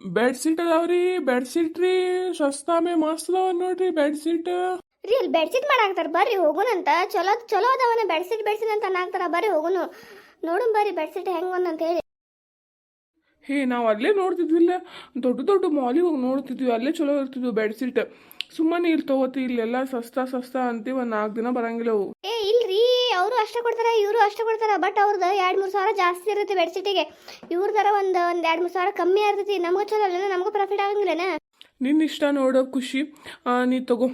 Bedsheet ಅದಾವ್ರಿ bedsheet ರೀ. ಸಸ್ತಾ ಮೇ ಮಸ್ತ್ ಅದಾವ ನೋಡ್ರಿ ಬೆಡ್ಶೀಟ್ ರೀ ಅಲ್ಲಿ ಬೆಡ್ಶೀಟ್ ಮಾಡಾಕ್ತಾರ. ಬರ್ರಿ ಹೋಗುನಂತ ಚಲೋ ಚಲೋ ಅದಾವನ. ಬೆಡ್ಶೀಟ್ ಬೆಡ್ಶೀಟ್ ಅಂತ ಅನ್ನಾಕ್ತಾರ. ಬರ್ರಿ ಹೋಗುನು ನೋಡುನ್ ಬರ್ರಿ ಬೆಡ್ಶೀಟ್ ಹೆಂಗ್ ಒಂದಂತ ಹೇಳಿ. ಹೇ ನಾವು ಅಲ್ಲೇ ನೋಡ್ತಿದ್ವಿಲ್ಲ ದೊಡ್ಡ ದೊಡ್ಡ ಮಾಲಿಗೆ ಹೋಗಿ ನೋಡ್ತಿದ್ವಿ. ಅಲ್ಲೇ ಚಲೋ ಇರ್ತಿದ್ವು ಬೆಡ್ಶೀಟ್ ಸುಮ್ಮನೆ ಇಲ್ಲಿ ತಗೋತಿ ಇಲ್ಲೆಲ್ಲ ಸಸ್ತಾ ಸಸ್ತಾ ಅಂತೀವಿ. ಒಂದು ನಾಲ್ಕು ದಿನ ಬರಂಗಿಲ್ಲ ಅವು. ಏ ಇಲ್ರಿ. ಅವರು ಅಷ್ಟೇ ಕೊಡ್ತಾರೆ ಇವರು ಅಷ್ಟೇ ಕೊಡ್ತಾರೆ. ಬಟ್ ಅವ್ರದ್ದು ಎರಡು ಮೂರು ಸಾವಿರ ಜಾಸ್ತಿ ಇರುತ್ತೆ ಬೆಡ್ಶೀಟಿಗೆ ಇವ್ರದಾರ ಒಂದು ಒಂದು ಎರಡು ಮೂರು ಸಾವಿರ ಕಮ್ಮಿ ಇರ್ತೈತಿ. ನಮಗೂ ಚಲೋ ಅಲ್ಲ ನಮಗೂ ಪ್ರಾಫಿಟ್ ಆಗಂಗಿಲ್ಲನ? ನಿನ್ನ ಇಷ್ಟ ನೋಡೋ ಖುಷಿ ನೀ ತಗೋ.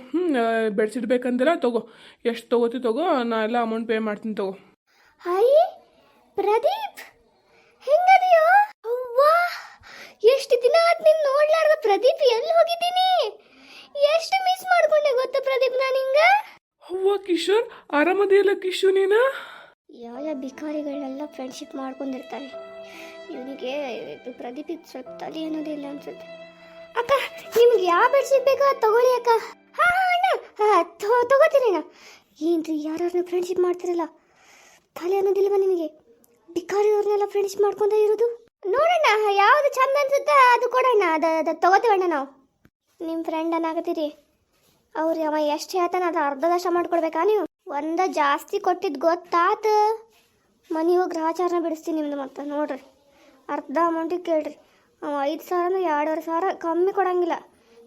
ಬೆಡ್ಶೀಟ್ ಬೇಕಂದ್ರೆ ತಗೋ. ಎಷ್ಟು ತಗೋತಿ ತಗೋ ನಾ ಎಲ್ಲ ಅಮೌಂಟ್ ಪೇ ಮಾಡ್ತೀನಿ ತಗೋ. ಹಾಯ್ ಪ್ರದೀಪ್ ಹೆಂಗದಿಯೋ? ಅವ್ವಾ ಎಷ್ಟು ದಿನ ಆತ್ ನಿನ್ನ ನೋಡ್ಲಾರ್ದ ಪ್ರದೀಪ್ ಎಲ್ಲಿ ಹೋಗಿದ್ದೀನಿ? ಎಷ್ಟು ಮಿಸ್ ಮಾಡ್ಕೊಂಡೆ ಗೊತ್ತಾ ಪ್ರದೀಪ್ ನಾನು ಹಿಂಗ ಅವ್ವ ಕಿಶೋರ್? ಆರಾಮದಿಯಲ್ಲ ಕಿಶು ನೀನು? ಯಾವ ಯಾವ ಭಿಕಾರಿಗಳೆಲ್ಲ ಫ್ರೆಂಡ್ಶಿಪ್ ಮಾಡ್ಕೊಂಡಿರ್ತಾರೆ. ಇವನಿಗೆ ಪ್ರದೀಪಿಗೆ ಸ್ವಲ್ಪ ತಲೆ ಅನ್ನೋದಿಲ್ಲ ಅನ್ಸುತ್ತೆ. ಅಕ್ಕ, ನಿಮ್ಗೆ ಯಾವ ಬೆಡ್ಶೀಟ್ ಬೇಕೋ ತಗೊಳ್ಳಿ ಅಕ್ಕ. ಹಾ ಅಣ್ಣ. ತಗೋತೀನಿ ಅಣ್ಣ. ಏನ್ರಿ ಯಾರನ್ನ ಫ್ರೆಂಡ್ಶಿಪ್ ಮಾಡ್ತಿರಲ್ಲ, ತಲೆ ಅನ್ನೋದಿಲ್ವಾ ನಿನಗೆ ಭಿಕಾರಿಯವ್ರನ್ನೆಲ್ಲ ಫ್ರೆಂಡ್ಶಿಪ್ ಮಾಡ್ಕೊಂತ ಇರೋದು? ನೋಡೋಣ ಯಾವ್ದು ಚಂದ ಅನ್ಸುತ್ತೆ ಅದು ಕೊಡೋಣ ಅದು ಅದು ತಗೋತೀವಣ್ಣ ನಾವು. ನಿಮ್ಮ ಫ್ರೆಂಡ್ ಅನ್ನಾಗತ್ತೀರಿ. ಅವ್ರು ಅವ ಎಷ್ಟು ಹೇಳ್ತಾನ ಅದು ಅರ್ಧದಷ್ಟ ಮಾಡ್ಕೊಡ್ಬೇಕಾ ನೀವು? ಒಂದ ಜಾಸ್ತಿ ಕೊಟ್ಟಿದ್ದು ಗೊತ್ತಾತ. ಮನೆಗೆ ಗ್ರಹಚಾರನ ಬಿಡಿಸ್ತೀನಿ ನಿಮ್ದು ಮತ್ತೆ, ನೋಡ್ರಿ. ಅರ್ಧ ಅಮೌಂಟಿಗೆ ಕೇಳ್ರಿ. ಅವ ಐದು ಸಾವಿರನೂ ಎರಡೂವರೆ ಸಾವಿರ ಕಮ್ಮಿ ಕೊಡಂಗಿಲ್ಲ.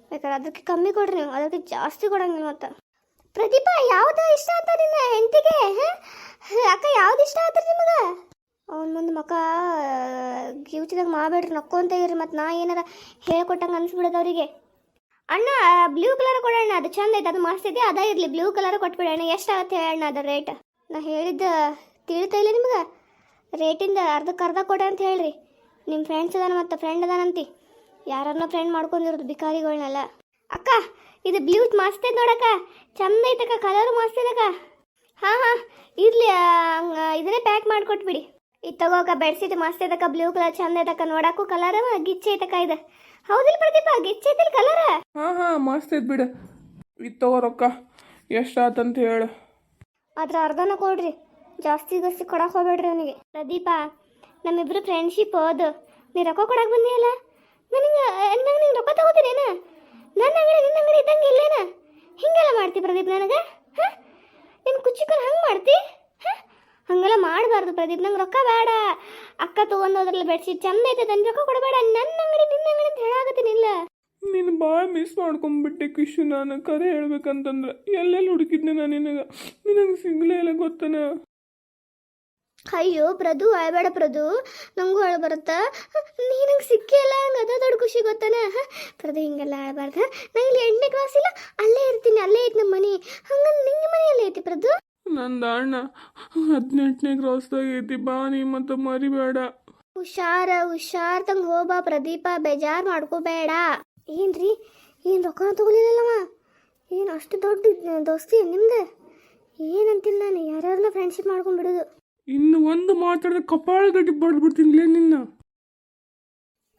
ಬೇಕಾದ್ರೆ ಅದಕ್ಕೆ ಕಮ್ಮಿ ಕೊಡ್ರಿ ನೀವು, ಅದಕ್ಕೆ ಜಾಸ್ತಿ ಕೊಡಂಗಿಲ್ಲ ಮತ್ತೆ. ಪ್ರದೀಪ, ಯಾವ್ದು ಇಷ್ಟ ಅಂತ ನಿನ್ನ ಹೆಂಡತಿಗೆ? ಅಕ್ಕ, ಯಾವ್ದು ಇಷ್ಟ ಆತ್ರಿ ನಿಮಗೆ? ಅವನ ಮುಂದೆ ಮಕ್ಕ ಗಿವ್ಚಿದಾಗ ಮಾಡಬೇಡ್ರಿ ನಕ್ಕೊಂತ ಇರ್ರಿ ಮತ್ತು ನಾ ಏನಾರ ಹೇಳ್ಕೊಟ್ಟಂಗೆ ಅನ್ಸ್ಬಿಡೋದು ಅವರಿಗೆ. ಅಣ್ಣ ಬ್ಲೂ ಕಲರ್ ಕೊಡೋಣ ಅದು ಚಂದ ಐತೆ, ಅದು ಮಸ್ತ್ ಅದ ಇರಲಿ ಬ್ಲೂ ಕಲರ್ ಕೊಟ್ಬಿಡೋಣ ಎಷ್ಟಾಗತ್ತೆ ಹೇಳಣ್ಣ ಅದ ರೇಟ್ ನಾ ಹೇಳಿದ್ದು ತಿಳಿತಾ ಇಲ್ಲ ನಿಮ್ಗೆ? ರೇಟಿಂದ ಅರ್ಧಕ್ಕೆ ಅರ್ಧ ಕೊಡ ಅಂತ ಹೇಳ್ರಿ. ನಿಮ್ಮ ಫ್ರೆಂಡ್ಸ್ ಅದಾನ ಮತ್ತು ಫ್ರೆಂಡ್ ಅದಾನಂತಿ. ಯಾರನ್ನ ಫ್ರೆಂಡ್ ಮಾಡ್ಕೊಂಡಿರೋದು ಬಿಕಾರಿಗಳನ್ನೆಲ್ಲ ಅಕ್ಕ, ಇದು ಬ್ಲೂ ಮಸ್ತ್ ನೋಡಕ್ಕ, ಚಂದ ಐತಕ್ಕ ಕಲರ್ ಮಸ್ತ್ ಐತಕ್ಕ ಹಾಂ ಹಾಂ, ಇರಲಿ ಇದನ್ನೇ ಪ್ಯಾಕ್ ಮಾಡಿಕೊಟ್ಬಿಡಿ. ಇದು ತಗೋಕ ಬೆಡ್ಶೀಟ್ ಮಸ್ತ್ ಇದಕ್ಕ ಬ್ಲೂ ಕಲರ್ ಚಂದ ಇದಕ್ಕ ನೋಡಕ್ಕೂ ಕಲರ್ ಗಿಚ್ಚೆ ಇದಕ್ಕ ಇದೆ. ಹೌದಿಲ್ಲ ಪ್ರದೀಪ ಗಿಚ್ಚೆ ಐತಿಲ್ಲ ಕಲರ್ ಹಾಂ ಹಾಂ ಮಸ್ತ್ ಐತೆ ಬಿಡು. ಇದು ತಗೋ ರೊಕ್ಕ ಎಷ್ಟಾತಂತ ಹೇಳು. ಅದ್ರ ಅರ್ಧನ ಕೊಡ್ರಿ ಜಾಸ್ತಿ ಜಾಸ್ತಿ ಕೊಡಕ್ಕೆ ಹೋಗ್ಬೇಡ್ರಿ ಅವನಿಗೆ. ಪ್ರದೀಪ ನಮ್ಮಿಬ್ರು ಫ್ರೆಂಡ್ಶಿಪ್ ಹೋದು ನೀ ರೊಕ್ಕ ಕೊಡಕ್ಕೆ ಬಂದಿಯಲ್ಲ? ನನಗೆ ನಂಗೆ ನಿಂಗೆ ರೊಕ್ಕ ತಗೋತೀನಿ ನನ್ನ ಅಂಗಡಿ ನಿನ್ನ ಅಂಗಡಿ ಇದ್ದಂಗೆ ಇಲ್ಲೇನ? ಹಿಂಗೆಲ್ಲ ಮಾಡ್ತಿ ಪ್ರದೀಪ್ ನನಗೆ ಹಾಂ? ನಿನ್ನ ಕುಚ್ಚಿಕೊಂಡು ಹಂಗೆ ಮಾಡ್ತಿ? ಹಂಗೆಲ್ಲ ಮಾಡಬಾರ್ದು ಪ್ರದೀಪ್ ನಂಗೆ ರೊಕ್ಕ ಬೇಡ. ಅಕ್ಕ ತಗೊಂಡು ಅದ್ರಲ್ಲ ಬೆಡ್ಶೀಟ್ ಚಂದ ಐತೆ ನನ್ನ ರೊಕ್ಕ ಕೊಡಬೇಡ. ನನ್ನ ಅಂಗಡಿ ನಿನ್ನ ಅಂಗಡಿ ಅಂತ ಹೇಳಾಕತ್ತೀನಿಲ್ಲ ನೀನು ಭಾಳ ಮಿಸ್ ಮಾಡ್ಕೊಂಬಿಟ್ಟೆ ಕಿಶು ನಾನು. ಕರೆ ಹೇಳ್ಬೇಕಂತಂದ್ರೆ ಎಲ್ಲೆಲ್ಲಿ ಹುಡುಕಿದ್ನೆ ನಾನು ನಿನಗೆ? ನಿನಗೆ ಸಿಗ್ಲೇ ಇಲ್ಲ ಗೊತ್ತನ? ಅಯ್ಯೋ ಪ್ರದು ಅಳಬೇಡ ಪ್ರದು. ನಂಗೂ ಅಳ ಬರುತ್ತಾ? ನಂಗೆ ಸಿಕ್ಕಿಲ್ಲ ಹಂಗೆ ಅದ ದೊಡ್ಡ ಖುಷಿ ಗೊತ್ತಾನ? ಪ್ರದು ಹಿಂಗೆಲ್ಲ ಅಳಬಾರ್ದ ನಂಗೆ ಇಲ್ಲಿ ಎಂಟನೇ ಕ್ಲಾಸ್ ಇಲ್ಲ ಅಲ್ಲೇ ಇರ್ತೀನಿ ಅಲ್ಲೇ ಐತಿ ನಮ್ಮ ಮನೆ. ಹಂಗಂದ್ರೆ ನಿನ್ನ ಮನೆಯಲ್ಲೇ ಐತಿ ಪ್ರದು? ನಂದು ಅಣ್ಣ ಹದಿನೆಂಟನೇ ಕ್ರಾಸ್ದಾಗ ಐತಿ. ಬಾ ನೀ ಮತ್ತೆ ಮರಿಬೇಡ. ಹುಷಾರ ಹುಷಾರ್ ತಂಗ ಹೋಬಾ ಪ್ರದೀಪ. ಬೇಜಾರ್ ಮಾಡ್ಕೋಬೇಡ. ಏನ್ರಿ? ಏನು ರೊಕ್ಕ ತಗೊಲಿಲ್ಲವ ಏನು ಅಷ್ಟು ದೊಡ್ಡ ದೋಸ್ತಿ ನಿಮ್ದು? ಏನಂತಿಲ್ಲ ನಾನು? ಯಾರ್ಯಾರನ್ನ ಫ್ರೆಂಡ್ಶಿಪ್ ಮಾಡ್ಕೊಂಡ್ಬಿಡೋದು ಇನ್ನು ಒಂದು ಮಾತಾಡಿದ್ರೆ ಕಪಾಳ ಗಟ್ಟಿ ಬಡ್ಬಿಡ್ತೀನಿ ನಿನ್ನ?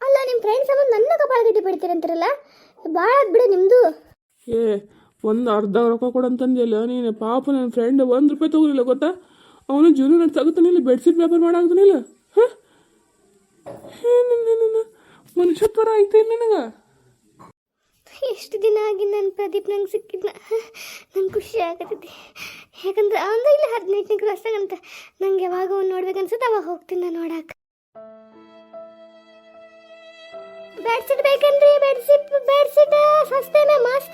ಅಲ್ಲ ನಿಮ್ಮ ಫ್ರೆಂಡ್ಸ್ ಅಮ್ಮ ನನ್ನ ಕಪಾಳ ಗಟ್ಟಿ ಬಿಡ್ತೀರಂತಿರಲ್ಲ ಭಾಳ ಬಿಡು ನಿಮ್ಮದು ಏ ಒಂದು ಅರ್ಧ ರೊಕ್ಕ ಕೊಡಂತಂದಿಲ್ಲ ನೀನು ಪಾಪ ನನ್ನ ಫ್ರೆಂಡ್ ಒಂದು ರೂಪಾಯಿ ತಗೋಲಿಲ್ಲ ಗೊತ್ತಾ? ಅವನು ಜೀವನ ತಗೋತಾನಿಲ್ಲ ಬೆಡ್ಶೀಟ್ ವ್ಯಾಪಾರ ಮಾಡಾಗ್ತಾನಿಲ್ಲ ಮನುಷ್ಯತ್ವರ ಐತೆ ಇಲ್ಲ ನನಗೆ? ಎಷ್ಟು ದಿನ ಆಗಿ ನನ್ನ ಪ್ರದೀಪ್ ನಂಗೆ ಸಿಕ್ಕಿದ್ನ? ನಂಗೆ ಖುಷಿ ಆಗತೈತಿ. ಯಾಕಂದ್ರೆ ಅವಂದ ಇಲ್ಲ ಹದಿನೆಂಟನೇ ಕ್ಲಾಸ್ದಾಗ ಅಂತ. ನಂಗೆ ಯಾವಾಗ ಅವ್ನು ನೋಡ್ಬೇಕು ಅನ್ಸುತ್ತೆ ಅವಾಗ ಹೋಗ್ತೀನಿ ನಾನು ನೋಡಕ್ಕೆ ಬೆಡ್ಶೀಟ್ ಬೇಕನ್ರಿ ಬೆಡ್ಶೀಟ್ ಬೆಡ್ಶೀಟ್ ಸಸ್ತೆನ ಮಸ್ತ್